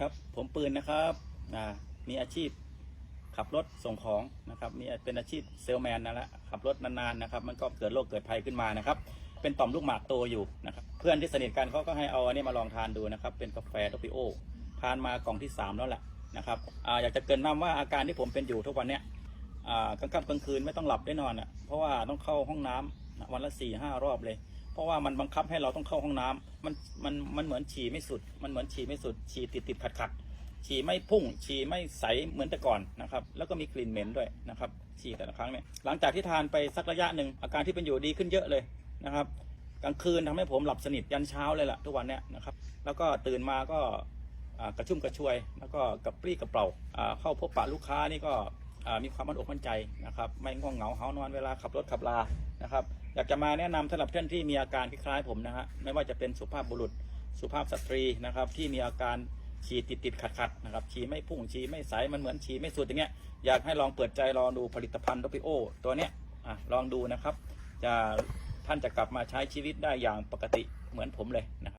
ครับผมปืนนะครับอ่ามีอาชีพขับรถส่งของนะครับมีเป็นอาชีพเซลแมนนั่นแหละขับรถนานๆนะครับ มันก็เกิดโรคเกิดภัยขึ้นมานะครับ เป็นต่อมลูกหมากโตอยู่นะครับ เพื่อนที่สนิทกันเขาก็ให้เอาอันนี้มาลองทานดูนะครับ เป็นกาแฟโทปิโอทานมากล่องที่สามแล้วแหละนะครับออยากจะเกินนำว่าอาการที่ผมเป็นอยู่ทุกวันเนี้ยกลางค่ำกลางคืนไม่ต้องหลับได้นอนอะเพราะว่าต้องเข้าห้องน้ำนะวันละสี่ห้ารอบเลย ราะว่ามันบังคับให้เราต้องเข้าห้องน้ำมันมันมันเหมือนฉี่ไม่สุด มันเหมือนฉี่ไม่สุด ฉี่ติดติดขัดขัดฉี่ไม่พุ่ง ฉี่ไม่ใสเหมือนแต่ก่อนนะครับ แล้วก็มีกลิ่นเหม็นด้วยนะครับฉี่แต่ละครั้งเนี่ยหลังจากที่ทานไปสักระยะหนึ่งอาการที่เป็นอยู่ดีขึ้นเยอะเลยนะครับ กลางคืนทำให้ผมหลับสนิทยันเช้าเลยล่ะทุกวันเนี้ยนะครับ แล้วก็ตื่นมาก็กระชุ่มกระชวย แล้วก็กระปรี้กระเปร่าเข้าพบปะลูกค้านี่ก็ มีความมั่นอกมั่นใจนะครับ ไม่ง่วงเหงาเหานอนเวลาขับรถขับลานะครับ อยากจะมาแนะนำสำหรับท่านที่มีอาการคล้ายๆผมนะฮะไม่ว่าจะเป็นสุภาพบุรุษสุภาพสตรีนะครับ ที่มีอาการฉี่ติดติดขัดขัดๆนะครับฉี่ไม่พุ่งฉี่ไม่ใสมันเหมือนฉี่ไม่สุดอย่างเงี้ยอยากให้ลองเปิดใจลองดูผลิตภัณฑ์โดปิโอตัวเนี้ยอลองดูนะครับ จะท่านจะกลับมาใช้ชีวิตได้อย่างปกติเหมือนผมเลยนะครับ